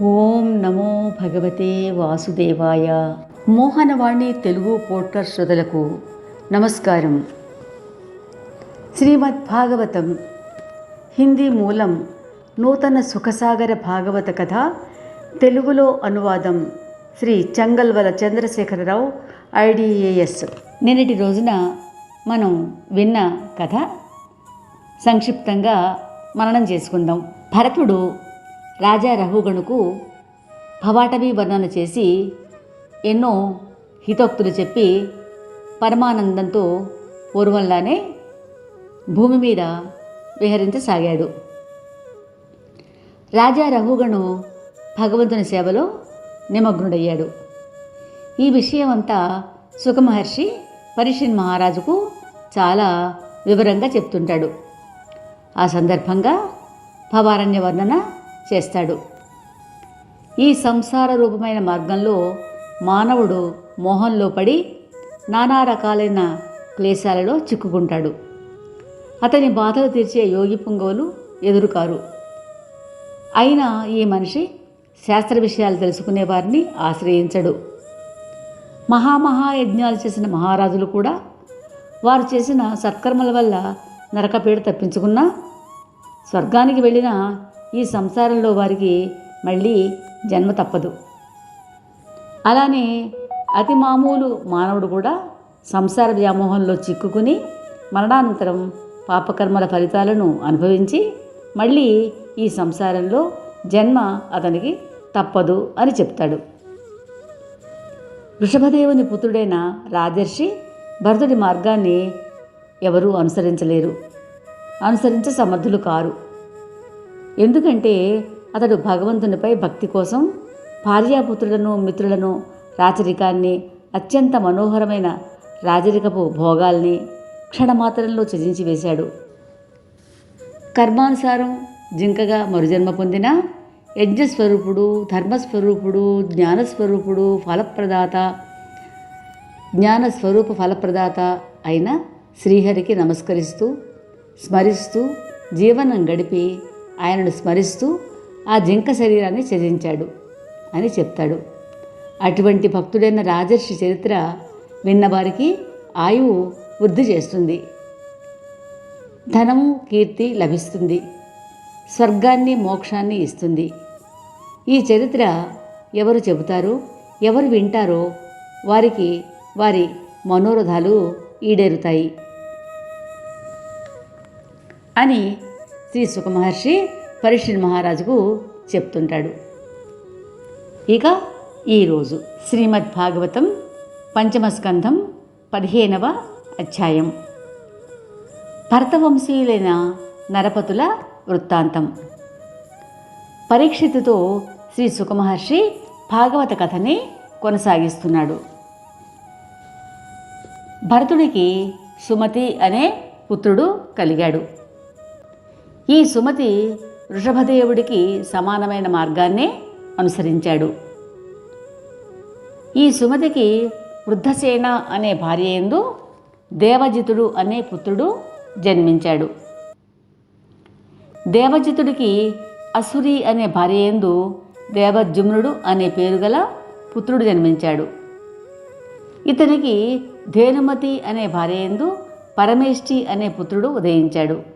ఓం నమో భగవతే వాసుదేవాయ. మోహనవాణి తెలుగు పోర్టర్ శ్రోతలకు నమస్కారం. శ్రీమద్ భాగవతం హిందీ మూలం నూతన సుఖసాగర భాగవత కథ తెలుగులో అనువాదం శ్రీ చంగల్వల చంద్రశేఖరరావు ఐడిఏఎస్. నిన్నటి రోజున మనం విన్న కథ. సంక్షిప్తంగా మననం చేసుకుందాం. భరతుడు రాజా రఘుగణుకు భవాటవి వర్ణన చేసి ఎన్నో హితోక్తులు చెప్పి పరమానందంతో పూర్వంలానే భూమి మీద విహరించసాగాడు. రాజా రఘుగణు భగవంతుని సేవలో నిమగ్నుడయ్యాడు. ఈ విషయం అంతా సుఖమహర్షి పరిషిన్ మహారాజుకు చాలా వివరంగా చెప్తుంటాడు. ఆ సందర్భంగా భవారణ్య వర్ణన చేస్తాడు. ఈ సంసార రూపమైన మార్గంలో మానవుడు మోహంలో పడి నానా రకాలైన క్లేశాలలో చిక్కుకుంటాడు. అతని బాధలు తీర్చే యోగి పుంగవులు ఎదురుకారు. అయినా ఈ మనిషి శాస్త్ర విషయాలు తెలుసుకునే వారిని ఆశ్రయించడు. మహామహాయజ్ఞాలు చేసిన మహారాజులు కూడా వారు చేసిన సత్కర్మల వల్ల నరకపీడ తప్పించుకున్నా స్వర్గానికి వెళ్ళిన ఈ సంసారంలో వారికి మళ్ళీ జన్మ తప్పదు. అలానే అతి మామూలు మానవుడు కూడా సంసార వ్యామోహంలో చిక్కుకుని మరణానంతరం పాపకర్మల ఫలితాలను అనుభవించి మళ్ళీ ఈ సంసారంలో జన్మ అతనికి తప్పదు అని చెప్తాడు. వృషభదేవుని పుత్రుడైన రాజర్షి భరతుడి మార్గాన్ని ఎవరూ అనుసరించలేరు. అనుసరించ సమర్థులు కారు. ఎందుకంటే అతడు భగవంతునిపై భక్తి కోసం భార్యాపుత్రులను మిత్రులను రాచరికాన్ని అత్యంత మనోహరమైన రాజరికపు భోగాల్ని క్షణమాత్రంలో త్యజించి వేశాడు. కర్మానుసారం జింకగా మరుజన్మ పొందిన యజ్ఞస్వరూపుడు ధర్మస్వరూపుడు జ్ఞానస్వరూపుడు ఫలప్రదాత జ్ఞానస్వరూప ఫలప్రదాత అయిన శ్రీహరికి నమస్కరిస్తూ స్మరిస్తూ జీవనం గడిపి ఆయనను స్మరిస్తూ ఆ జింక శరీరాన్ని త్యజించాడు అని చెప్తాడు. అటువంటి భక్తుడైన రాజర్షి చరిత్ర విన్నవారికి ఆయువు వృద్ధి చేస్తుంది. ధనము కీర్తి లభిస్తుంది. స్వర్గాన్ని మోక్షాన్ని ఇస్తుంది. ఈ చరిత్ర ఎవరు చెబుతారో? ఎవరు వింటారో వారికి వారి మనోరథాలు ఈడేరుతాయి. అని శ్రీ సుఖమహర్షి పరీక్షణ్ మహారాజుకు చెప్తుంటాడు. ఇక ఈరోజు శ్రీమద్ భాగవతం పంచమస్కంధం పదిహేనవ అధ్యాయం. భరతవంశీయులైన నరపతుల వృత్తాంతం. పరీక్షితుతో శ్రీ సుఖమహర్షి భాగవత కథని కొనసాగిస్తున్నాడు. భరతుడికి సుమతి అనే పుత్రుడు కలిగాడు. ఈ సుమతి వృషభదేవుడికి సమానమైన మార్గాన్నే అనుసరించాడు. ఈ సుమతికి వృద్ధసేన అనే భార్య ఎందు దేవజితుడు అనే పుత్రుడు జన్మించాడు. దేవజితుడికి అసురి అనే భార్య ఎందు దేవజుమ్నుడు అనే పేరు గల పుత్రుడు జన్మించాడు. ఇతనికి ధేనుమతి అనే భార్య ఎందు పరమేష్టి అనే పుత్రుడు ఉదయించాడు.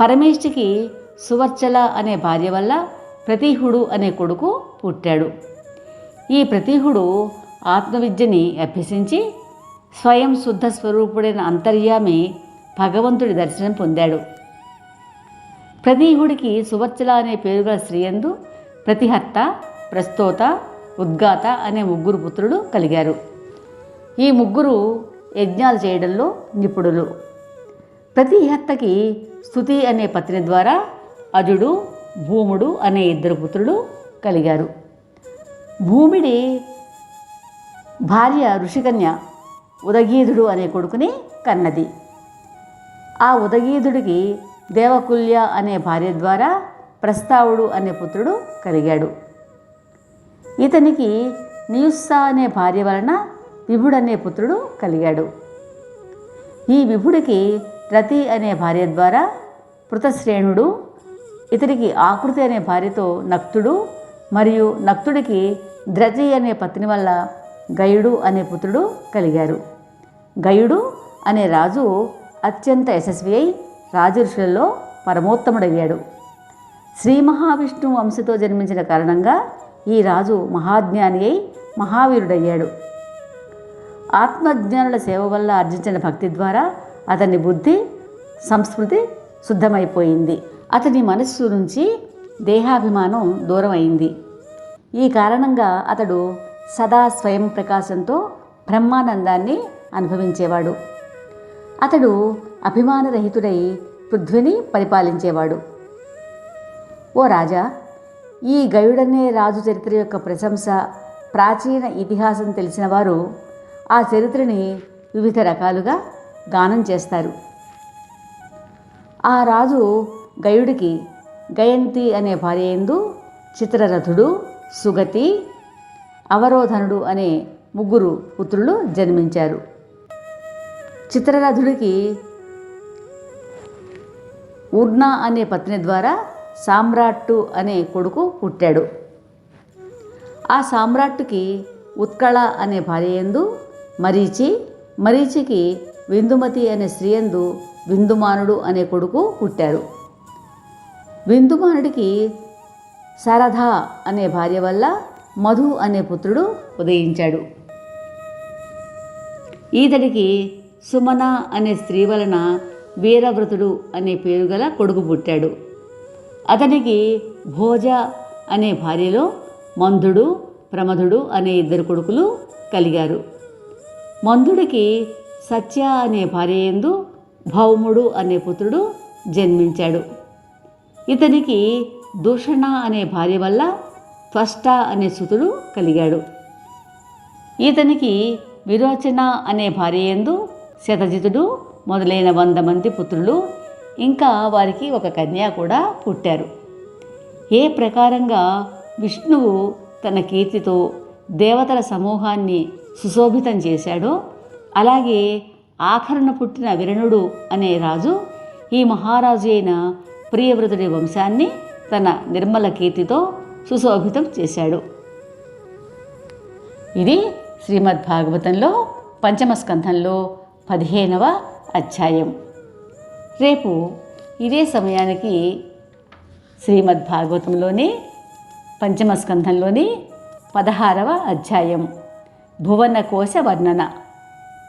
పరమేష్టికి సువర్చల అనే భార్య వల్ల ప్రతీహుడు అనే కొడుకు పుట్టాడు. ఈ ప్రతీహుడు ఆత్మవిద్యని అభ్యసించి స్వయం శుద్ధ స్వరూపుడైన అంతర్యామి భగవంతుడి దర్శనం పొందాడు. ప్రతీహుడికి సువర్చల అనే పేరుగల స్త్రీయందు ప్రతిహర్త ప్రస్తోత ఉద్గాత అనే ముగ్గురు పుత్రులు కలిగారు. ఈ ముగ్గురు యజ్ఞాలు చేయడంలో నిపుణులు. ప్రతి హత్తకి స్థుతి అనే పత్ని ద్వారా అజుడు భూముడు అనే ఇద్దరు పుత్రులు కలిగారు. భూమిడి భార్య ఋషికన్య ఉదగీధుడు అనే కొడుకుని కన్నది. ఆ ఉదగీధుడికి దేవకుల్య అనే భార్య ద్వారా ప్రస్తావుడు అనే పుత్రుడు కలిగాడు. ఇతనికి నియుస్సా అనే భార్య వలన విభుడు అనే పుత్రుడు కలిగాడు. ఈ విభుడికి రతి అనే భార్య ద్వారా పృతశ్రేణుడు ఇతనికి ఆకృతి అనే భార్యతో నక్తుడు మరియు నక్తుడికి ద్రతి అనే పత్ని వల్ల గయుడు అనే పుత్రుడు కలిగారు. గయుడు అనే రాజు అత్యంత యశస్వి అయి రాజఋషులలో పరమోత్తముడయ్యాడు. శ్రీ మహావిష్ణు వంశతో జన్మించిన కారణంగా ఈ రాజు మహాజ్ఞాని అయి మహావీరుడయ్యాడు. ఆత్మజ్ఞానుల సేవ వల్ల ఆర్జించిన భక్తి ద్వారా అతని బుద్ధి సంస్కృతి శుద్ధమైపోయింది. అతని మనస్సు నుంచి దేహాభిమానం దూరం అయింది ఈ కారణంగా అతడు సదా స్వయం ప్రకాశంతో బ్రహ్మానందాన్ని అనుభవించేవాడు. అతడు అభిమానరహితుడై పృథ్విని పరిపాలించేవాడు. ఓ రాజా ఈ గయుడనే రాజు చరిత్ర యొక్క ప్రశంస ప్రాచీన ఇతిహాసం తెలిసిన వారు ఆ చరిత్రని వివిధ రకాలుగా గానం చేస్తారు. ఆ రాజు గయుడికి గయంతి అనే భార్య ఎందు చిత్రరథుడు సుగతి అవరోధనుడు అనే ముగ్గురు పుత్రులు జన్మించారు. చిత్రరథుడికి ఊర్నా అనే పత్ని ద్వారా సామ్రాట్టు అనే కొడుకు పుట్టాడు. ఆ సామ్రాట్టుకి ఉత్కళ అనే భార్య ఎందు మరీచి మరీచికి విందుమతి అనే స్త్రీయందు విందుమానుడు అనే కొడుకు పుట్టారు. విందుమానుడికి శారథ అనే భార్య వల్ల మధు అనే పుత్రుడు ఉదయించాడు. ఈతడికి సుమన అనే స్త్రీ వలన వీరవ్రతుడు అనే పేరు గల కొడుకు పుట్టాడు. అతనికి భోజ అనే భార్యలో మందుడు ప్రమధుడు అనే ఇద్దరు కొడుకులు కలిగారు. మందుడికి సత్య అనే భార్యందు భౌముడు అనే పుత్రుడు జన్మించాడు. ఇతనికి దూషణ అనే భార్య వల్ల త్వష్ట అనే సుతుడు కలిగాడు. ఇతనికి విరోచన అనే భార్యందు శతజితుడు మొదలైన వంద మంది పుత్రులు ఇంకా వారికి ఒక కన్య కూడా పుట్టారు. ఏ ప్రకారంగా విష్ణువు తన కీర్తితో దేవతల సమూహాన్ని సుశోభితం చేశాడో అలాగే ఆఖరణ పుట్టిన విరణుడు అనే రాజు ఈ మహారాజు అయిన ప్రియవ్రతుడి వంశాన్ని తన నిర్మల కీర్తితో సుశోభితం చేశాడు. ఇది శ్రీమద్ భాగవతంలో పంచమ స్కంధంలో పదిహేనవ అధ్యాయం. రేపు ఇదే సమయానికి శ్రీమద్ భాగవతంలోని పంచమ స్కంధంలోని పదహారవ అధ్యాయం. భువన కోశ వర్ణన